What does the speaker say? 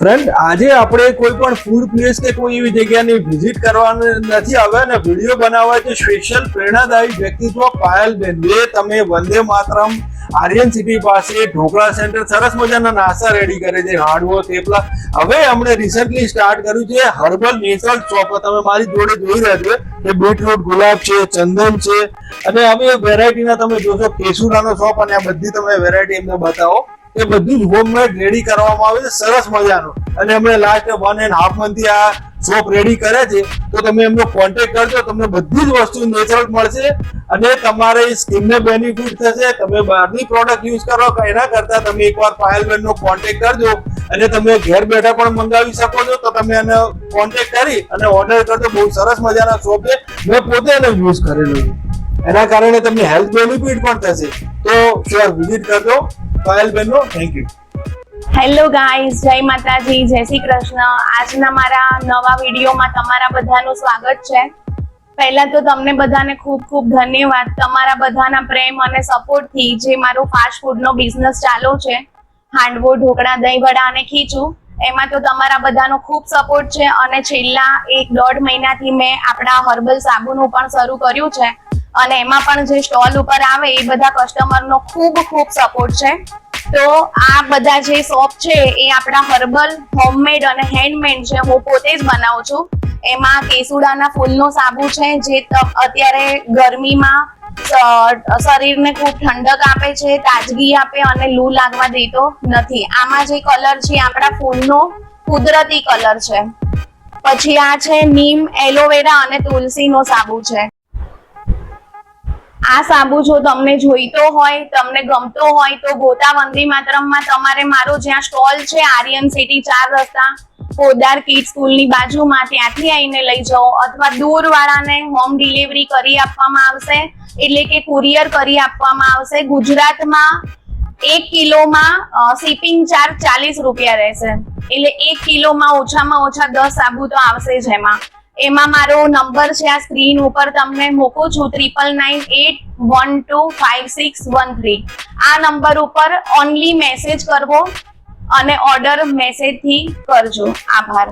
Friend આજે આપણે કોઈ પણ ફૂડ પ્લેસ કે કોઈ એવી જગ્યાની વિઝિટ કરવાની નથી. આવ્યા અને વીડિયો બનાવવા છે સ્પેશિયલ પ્રેરણાદાયી વ્યક્તિત્વ પાયલબેન જે તમે વંદે માતરમ આર્યન સિટી પાસે ઢોકળા સેન્ટર સરસ મજાના નાસ્તા રેડી કરે છે, હાંડવો, થેપલા. હવે અમને રિસેન્ટલી સ્ટાર્ટ કર્યું છે હર્બલ નેચરલ ચોપ તમે મારી જોડે જોઈ રહ્યા છો કે બીટરૂટ ગુલાબ છે, ચંદન છે. અને હવે વેરાયટીના તમે જોશો કેસુરાનો શોપ અને આ બધી તમે વેરાયટી એમને બતાવો. એ બધું જ હોમમેડ રેડી કરવામાં આવે છે, સરસ મજાનું. અને એમણે લાસ્ટ વન એન્ડ હાફ મંથથી આ શોપ રેડી કરે છે, તો તમે એમનો કોન્ટેક્ટ કરજો, તમને બધી જ વસ્તુ નેચરલ મળશે. અને તમારે સ્કિનને બેનિફિટ થશે, તમે બહારની પ્રોડક્ટ યુઝ કરો એના કરતાં તમે એકવાર પાયલબેનનો કોન્ટેક્ટ કરજો, અને તમે ઘેર બેઠા પણ મંગાવી શકો છો, તો તમે એને કોન્ટેક્ટ કરી અને ઓર્ડર કરજો. બહુ સરસ મજાના શોપ છે. મેં પોતે એને યુઝ કરેલું. એના કારણે તમને હેલ્થ બેનિફિટ પણ થશે. તો શ્યોર વિઝિટ કરજો. પાયલબેનનો થેન્ક યુ હેલો ગાઈઝ જય માતાજી, જય શ્રી કૃષ્ણ. આજના મારા નવા વિડીયોમાં તમારા બધાનું સ્વાગત છે. પહેલા તો તમને બધાને ખૂબ ખૂબ ધન્યવાદ. તમારા બધાના પ્રેમ અને સપોર્ટથી જે મારો ફાસ્ટ ફૂડનો બિઝનેસ ચાલુ છે, હાંડવો, ઢોકળા દહીં વડા અને ખીચું, એમાં તો તમારા બધાનો ખૂબ સપોર્ટ છે. અને છેલ્લા એક દોઢ મહિનાથી મેં આપણા હર્બલ સાબુનું પણ શરૂ કર્યું છે. અને એમાં પણ જે સ્ટોલ ઉપર આવે એ બધા કસ્ટમરનો ખૂબ ખૂબ સપોર્ટ છે. તો આ બધા જે શોપ છે એ આપણા હર્બલ હોમમેડ અને હેન્ડમેડ છે. હું પોતે જ બનાવું છું. એમાં કેસુડાના ફૂલનો સાબુ છે, જે અત્યારે ગરમીમાં શરીરને ખૂબ ઠંડક આપે છે, તાજગી આપે અને લૂ લાગવા દેતો નથી. આમાં જે કલર છે આપણા ફૂલનો કુદરતી કલર છે. પછી આ છે નીમ એલોવેરા અને તુલસીનો સાબુ છે. આ સાબુ જો તમને જોઈતો હોય, તમને ગમતો હોય, તો ગોતા માતરમમાં તમારે મારો જ્યાં સ્ટોલ છે, આર્યન સિટી ચાર રસ્તા, પોદાર કિડ સ્કૂલની બાજુમાં, ત્યાંથી આવીને લઈ જાઓ. અથવા દૂરવાળાને હોમ ડિલિવરી કરી આપવામાં આવશે, એટલે કે કુરિયર કરી આપવામાં આવશે. ગુજરાતમાં એક કિલોમાં શિપિંગ ચાર્જ ચાલીસ રૂપિયા રહેશે. એટલે એક કિલોમાં ઓછામાં ઓછા દસ સાબુ તો આવશે જ એમાં. એમાં મારો નંબર છે આ સ્ક્રીન ઉપર. તમને મૂકું છું triple nine eight one two five six one three આ નંબર ઉપર ઓનલી મેસેજ કરવો અને ઓર્ડર મેસેજથી કરજો. આભાર.